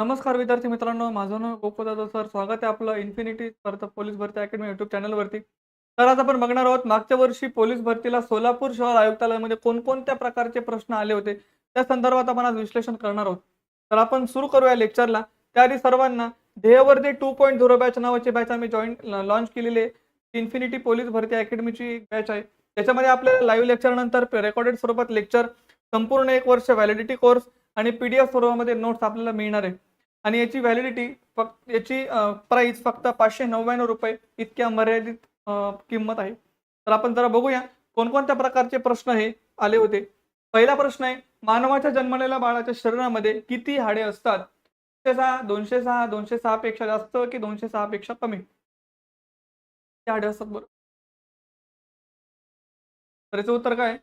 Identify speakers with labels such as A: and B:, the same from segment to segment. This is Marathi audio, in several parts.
A: नमस्कार विद्यार्थी मित्रांनो माझं नाव गोपदादा सर. स्वागत आहे आपलं इन्फिनिटी स्पर्धा पोलीस भरती अकॅडमी युट्यूब चॅनलवरती तर आज आपण बघणार आहोत मागच्या वर्षी पोलीस भरतीला सोलापूर शहर आयुक्तालयामध्ये कोणकोणत्या प्रकारचे प्रश्न आले होते? त्या संदर्भात आपण आज विश्लेषण करणार आहोत. तर आपण सुरू करूया लेक्चरला त्याआधी सर्वांना ध्येयवर्धी टू पॉईंट झिरो बॅच नावाची बॅच आम्ही जॉईन लॉन्च केलेली आहे. इन्फिनिटी पोलीस भरती अकॅडमीची बॅच आहे. त्याच्यामध्ये आपल्याला लाईव्ह लेक्चर नंतर रेकॉर्डेड स्वरूपात लेक्चर संपूर्ण एक वर्ष व्हॅलिडिटी कोर्स आणि पीडीएफ स्वरूपामध्ये नोट्स आपल्याला मिळणार आहे. आणि याची व्हॅलिडिटी फक्त याची प्राईस फक्त पाचशे नव्याण्णव रुपये इतक्या मर्यादित किंमत आहे. तर आपण जरा बघूया कोणकोणत्या प्रकारचे प्रश्न हे आले होते. पहिला प्रश्न आहे मानवाच्या जन्मलेल्या बाळाच्या शरीरामध्ये किती हाडे असतात? दोनशे सहा दोनशे सहा दोनशे सहा पेक्षा जास्त की दोनशे सहा पेक्षा कमी? हाडे असतात बरोबर तर याचं उत्तर काय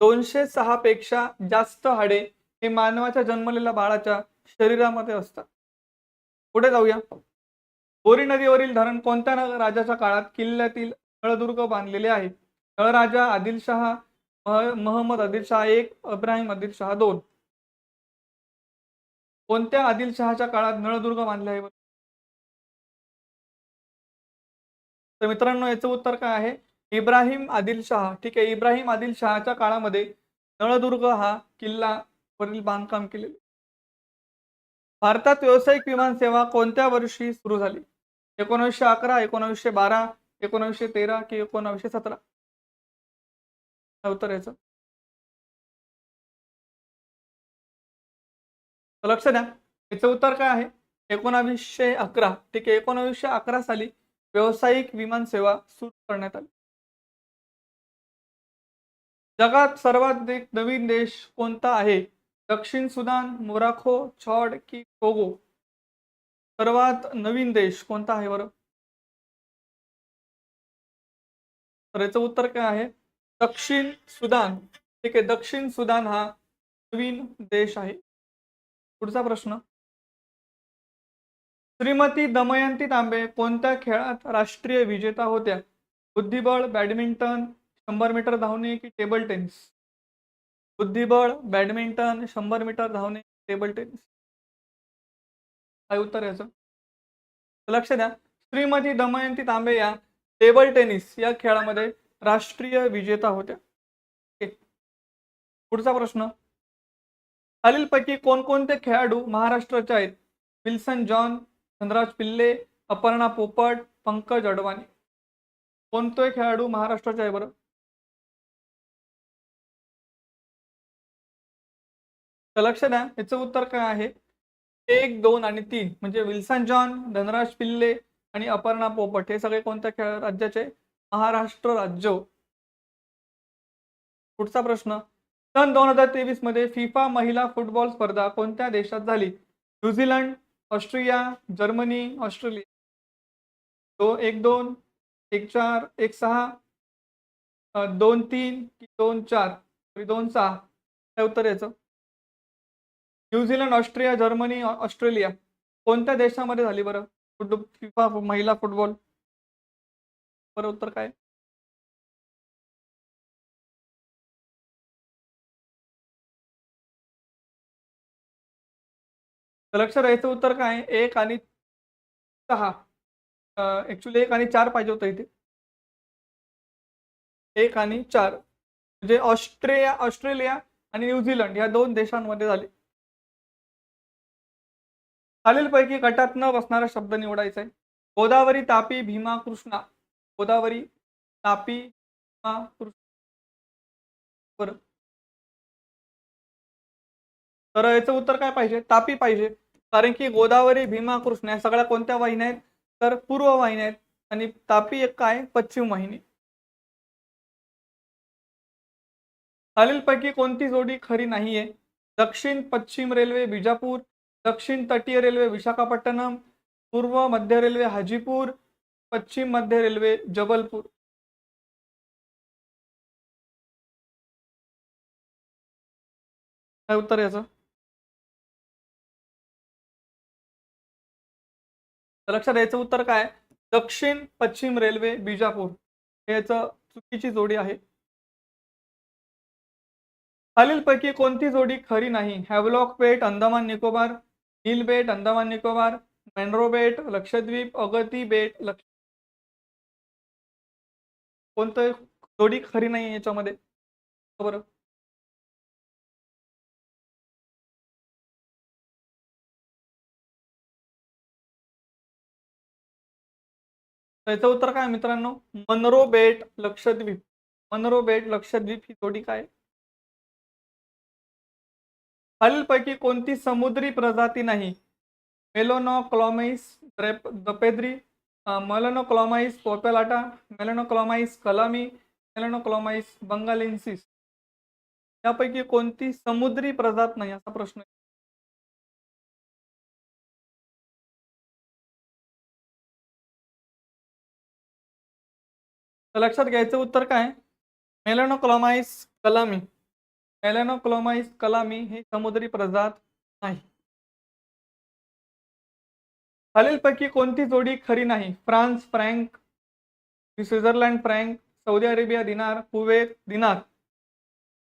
A: दोनशे सहा पेक्षा जास्त हाडे हे मानवाच्या जन्मलेल्या बाळाच्या शरीरामध्ये असतात. पुढे जाऊया. बोरी नदीवरील धरण कोणत्या राजाच्या काळात किल्ल्यातील नळदुर्ग बांधलेले आहे? नळराजा आदिलशहा महम्मद आदिलशहा एक अब्राहिम आदिलशहा दोन. कोणत्या आदिलशहाच्या काळात नळदुर्ग बांधले आहे? तर मित्रांनो याचं उत्तर काय आहे? इब्राहिम आदिलशहा ठीक आहे. इब्राहिम आदिलशहाच्या काळामध्ये नळदुर्ग हा किल्ला वरील बांधकाम केलेले भारतात व्यावसायिक विमान सेवा कोणत्या वर्षी सुरू झाली? एकोणीसशे अकरा एकोणीसशे बारा एकोणीसशे तेरा की एकोणावीसशे सतरा? उत्तर याचं लक्ष द्या. याचं उत्तर काय आहे? एकोणावीसशे अकरा ठीक आहे. एकोणावीसशे अकरा साली व्यावसायिक विमान सेवा सुरू करण्यात आली. जगात सर्वाधिक नवीन देश कोणता आहे? दक्षिण सुदान मोराखो छॉड की टोगो? सर्वात नवीन देश कोणता आहे बरं? तर याचं उत्तर काय आहे? दक्षिण सुदान. ठीक आहे दक्षिण सुदान हा नवीन देश आहे. पुढचा प्रश्न. श्रीमती दमयंती तांबे कोणत्या खेळात राष्ट्रीय विजेता होत्या? बुद्धिबळ बॅडमिंटन शंभर मीटर धावणे की टेबल टेनिस? बुद्धिबळ बॅडमिंटन शंभर मीटर धावणे टेबल टेनिस काय उत्तर याचं? लक्ष द्या. श्रीमती दमयंती तांबे या टेबल टेनिस या खेळामध्ये राष्ट्रीय विजेता होत्या. पुढचा प्रश्न. खालीलपैकी कोणकोणते खेळाडू महाराष्ट्राचे आहेत? विल्सन जॉन धनराज पिल्ले अपर्णा पोपट पंकज अडवाणी. कोणतोय खेळाडू महाराष्ट्राचे आहे बरं? तर लक्ष द्या याचं उत्तर काय आहे? एक दोन आणि तीन. म्हणजे विल्सन जॉन धनराज पिल्ले आणि अपर्णा पोपट हे सगळे कोणत्या खेळ राज्याचे? महाराष्ट्र राज्य. पुढचा प्रश्न. सन दोन हजार तेवीसमध्ये फिफा महिला फुटबॉल स्पर्धा कोणत्या देशात झाली? New Zealand Austria Germany Australia. दो एक दोन एक चार एक सहा दोन तीन दोन चार दोन सहा. काय उत्तर याचं? New Zealand Austria Germany Australia. कोणत्या देशामध्ये झाली बरं? फुट फिफा महिला फुटबॉल. बरं उत्तर काय? लक्ष लक्षात राहायचं उत्तर काय? एक आणि सहा. ऍक्च्युली एक आणि चार पाहिजे होतं इथे. एक आणि चार. म्हणजे ऑस्ट्रेलिया ऑस्ट्रेलिया आणि न्यूझीलंड या दोन देशांमध्ये झाले. खालीलपैकी गटात न बसणारा शब्द निवडायचा आहे. गोदावरी तापी भीमा कृष्णा. गोदावरी तापी भीमा कृष्णा. बरं. तर याचं उत्तर काय पाहिजे? तापी पाहिजे. कारण की गोदावरी भीमा कृष्णा या सगळ्या कोणत्या वाहिन्या आहेत? तर पूर्व वाहिन्या आहेत. आणि तापी एक काय? पश्चिम वाहिनी. खालीलपैकी कोणती जोडी खरी नाहीये? दक्षिण पश्चिम रेल्वे बिजापूर दक्षिण तटीय रेल्वे विशाखापट्टणम पूर्व मध्य रेल्वे हाजीपूर पश्चिम मध्य रेल्वे जबलपूर. काय उत्तर याचं? लक्षात याचं उत्तर काय दक्षिण पश्चिम रेल्वे बिजापूर. याच याचं चुकीची जोडी आहे. खालीलपैकी कोणती जोडी खरी नाही? हॅवलॉक पेट अंदमान निकोबार हिल बेट अंदमान निकोबार मेनरो बेट लक्षद्वीप अगती बेट लक्ष कोणतं जोडी खरी नाही याच्यामध्ये. बरोबर त्याचं उत्तर काय मित्रांनो? मनरो बेट लक्षद्वीप. मनरो बेट लक्षद्वीप ही जोडी काय? खालीलपैकी कोणती समुद्री प्रजाती नाही? मेलोनोक्लॉमाइस दपेद्री मेलोनोक्लॉमाइस पोपेलाटा मेलोनोक्लॉमाइस कलामी मेलोनोक्लॉमाइस बंगालेन्सिस. यापैकी कोणती समुद्री प्रजात नाही? असा प्रश्न आहे. तर लक्षात घ्यायचं उत्तर काय? मेलॅनोक्लोमाइस कलामी. मेलॅनोक्लोमाइस कलामी ही समुद्री प्रजात नाही. खालीलपैकी कोणती जोडी खरी नाही? France franc Switzerland franc Saudi Arabia dinar Kuwait dinar.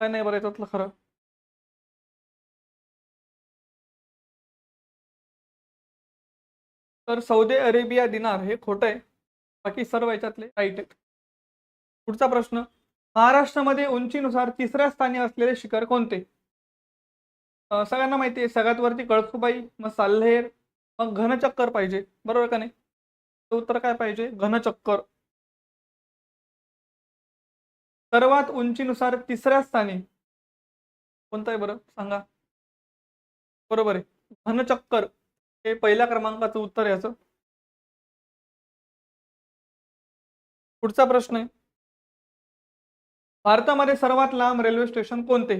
A: काय नाही बरं याच्यातलं खरं. तर सौदी अरेबिया दिनार हे खोटं आहे. बाकी सर्व याच्यातले राईट आहेत. पुढचा प्रश्न. महाराष्ट्रामध्ये उंचीनुसार तिसऱ्या स्थानी असलेले शिखर कोणते? सगळ्यांना माहिती आहे सगळ्यात वरती कळसुबाई मग साल्हेर मग घनचक्कर पाहिजे. बरोबर का नाही? उत्तर काय पाहिजे? घनचक्कर. सर्वात उंचीनुसार तिसऱ्या स्थानी. कोणतं आहे बरं? सांगा. बरोबर आहे. घनचक्कर. हे पहिल्या क्रमांकाचं उत्तर याचं. पुढचा प्रश्न आहे. भारतामध्ये सर्वात लांब रेल्वे स्टेशन कोणते?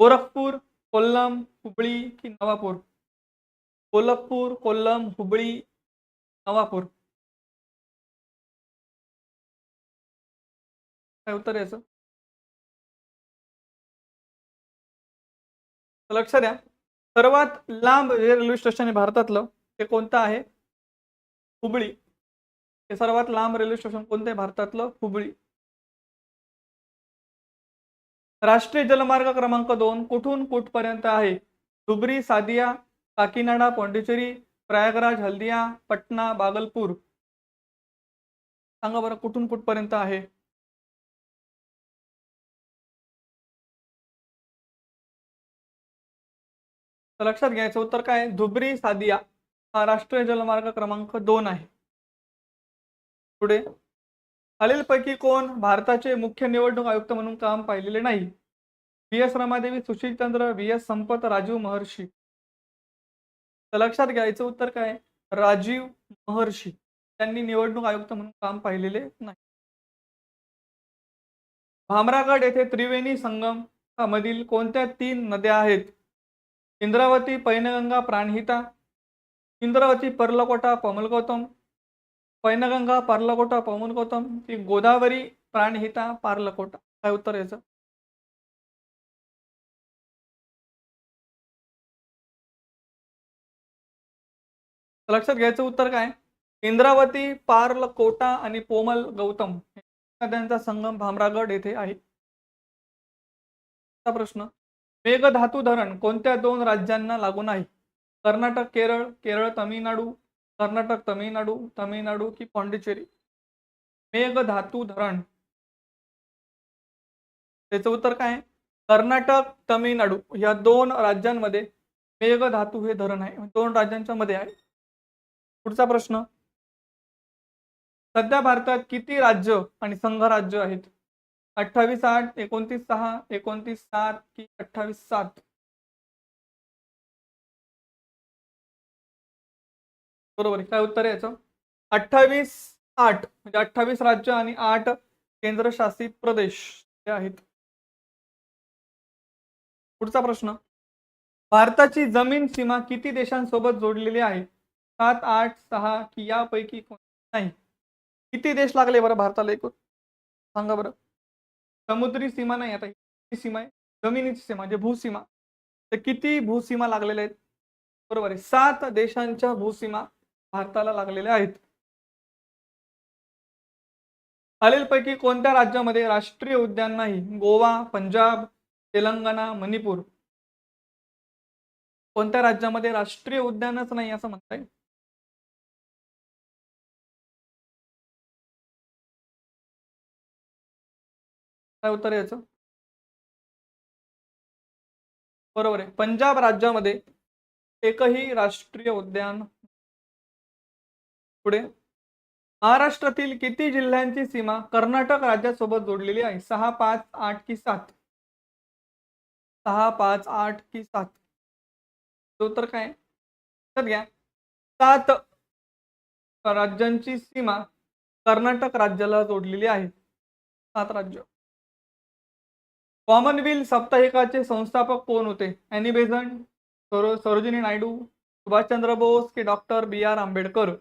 A: गोरखपूर कोल्लम हुबळी की नवापूर? कोल्हापूर कोल्लम हुबळी नवापूर. काय उत्तर याचं लक्ष द्या. सर्वात लांब जे रेल्वे स्टेशन आहे भारतातलं ते कोणतं आहे? हुबळी. हे सर्वात लांब रेल्वे स्टेशन कोणतं आहे? भारतातलं हुबळी. राष्ट्रीय जलमार्ग क्रमांक दोन कुठून कुठपर्यंत आहे? धुबरी सादिया काकीनाडा पॉंडिचेरी प्रयागराज हल्दिया पटना बागलपूर सांगा बरं कुठून कुठपर्यंत आहे? तर लक्षात घ्यायचं उत्तर काय धुबरी सादिया हा राष्ट्रीय जलमार्ग क्रमांक दोन आहे. पुढे. खालीलपैकी कोण भारताचे मुख्य निवडणूक आयुक्त म्हणून काम पाहिलेले नाही? V. S. Ramadevi Sushilchandra V. S. Sampath Rajiv Maharshi. तर लक्षात घ्यायचं उत्तर काय? राजीव महर्षी. त्यांनी निवडणूक आयुक्त म्हणून काम पाहिलेले नाही. भामरागड येथे त्रिवेणी संगम मधील कोणत्या तीन नद्या आहेत? इंद्रावती पैनगंगा प्राणहिता. इंद्रावती पर्लकोटा पमलगौतम. पैनगंगा पार्लकोटा पवनगौतम ती गोदावरी प्राणहिता पार्लकोटा. काय उत्तर याचं? लक्षात घ्यायचं उत्तर काय? इंद्रावती पार्लकोटा आणि पोमल गौतम नद्यांचा संगम भामरागड येथे आहे. प्रश्न. मेघधातू धरण कोणत्या दोन राज्यांना लागून आहे कर्नाटक केरळ केरळ तमिळनाडू कर्नाटक तमिळनाडू तमिळनाडू की पॉंडिचेरी. मेघधातू धरण. त्याचं उत्तर काय कर्नाटक तमिळनाडू या दोन राज्यांमध्ये मेघधातू हे धरण आहे. म्हणजे दोन राज्यांच्या मध्ये आहे. पुढचा प्रश्न. सध्या भारतात किती राज्य आणि संघराज्य आहेत? अठ्ठावीस आठ एकोणतीस सहा एकोणतीस सात की अठ्ठावीस सात? बरोबर आहे. काय उत्तर आहे याचं? अठ्ठावीस आठ म्हणजे अठ्ठावीस राज्य आणि आठ केंद्रशासित प्रदेश हे आहेत. पुढचा प्रश्न. भारताची जमीन सीमा किती देशांसोबत जोडलेली आहे? सात आठ सहा की यापैकी नाही. किती देश लागले बरं भारताला एकूण? सांगा बरं. समुद्री सीमा नाही आता ही सीमा आहे. जमिनीची सीमा म्हणजे भूसीमा. तर किती भूसीमा लागलेल्या आहेत? बरोबर आहे. सात देशांच्या भूसीमा भारताला लागलेल्या आहेत. खालीलपैकी कोणत्या राज्यामध्ये राष्ट्रीय उद्यान नाही? गोवा पंजाब तेलंगणा मणिपूर. कोणत्या राज्यामध्ये राष्ट्रीय उद्यानच नाही असं म्हणता येईल काय उत्तर आहे याचं? बरोबर आहे. पंजाब राज्यामध्ये एकही राष्ट्रीय उद्यान पुढे. महाराष्ट्रातील किती जिल्ह्यांची सीमा कर्नाटक राज्यासोबत जोडलेली आहे? सहा पाच आठ की सात? सहा पाच आठ की सात? उत्तर काय तर घ्या. सात राज्यांची सीमा कर्नाटक राज्याला जोडलेली आहे. सात राज्य. कॉमनवेल्थ साप्ताहिकाचे संस्थापक कोण होते? अॅनी बेझंट सरो सरोजिनी नायडू सुभाषचंद्र बोस की डॉक्टर बी आर आंबेडकर.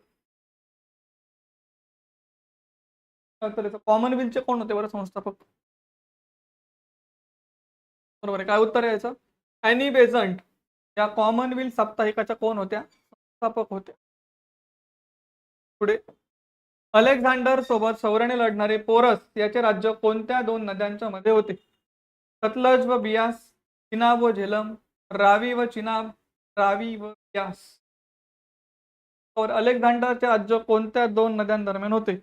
A: कॉमनवेल्थचे कोण होते बरं संस्थापक? बरोबर आहे. काय उत्तर आहे याचं? अॅनी बेझंट या कॉमनवेल्थ साप्ताहिकाच्या कोण होत्या? संस्थापक होत्या पुढे. अलेक्झांडर सोबत सौरणे लढणारे पोरस याचे राज्य कोणत्या दोन नद्यांच्या मध्ये होते? सतलज व बियास चिनाब व झेलम रावी व चिनाब रावी व बियास. और अलेक्झांडरचे राज्य कोणत्या दोन नद्यांदरम्यान होते?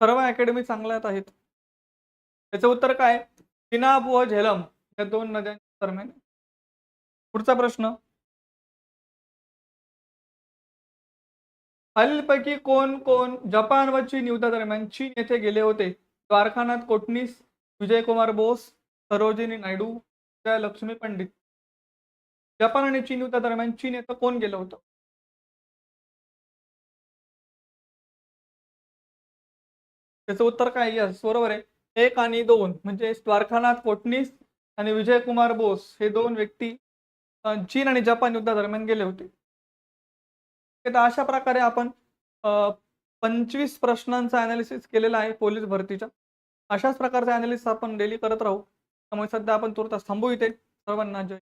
A: सर्व अकॅडमी चांगल्यात आहेत. त्याचं उत्तर काय? चिनाब व झेलम या दोन नद्यांच्या दरम्यान. पुढचा प्रश्न. खालीलपैकी कोण कोण जपान व चीन युद्धादरम्यान चीन येथे गेले होते? द्वारखानाथ कोटणीस विजयकुमार बोस सरोजिनी नायडू जय लक्ष्मी पंडित जपान आणि चीन युद्धादरम्यान चीन येथे कोण गेलं होतं? त्याचं उत्तर काय? यस बरोबर आहे. एक आणि दोन. म्हणजे द्वारकानाथ कोटणीस आणि विजयकुमार बोस हे दोन व्यक्ती चीन आणि जपान युद्धादरम्यान गेले होते. तर अशा प्रकारे आपण पंचवीस प्रश्नांचा अनालिसिस केलेला आहे पोलीस भरतीच्या अशाच प्रकारचा अनालिसिस आपण डेली करत राहू. त्यामुळे सध्या आपण तुर्तास थांबू इथे. सर्वांना जय.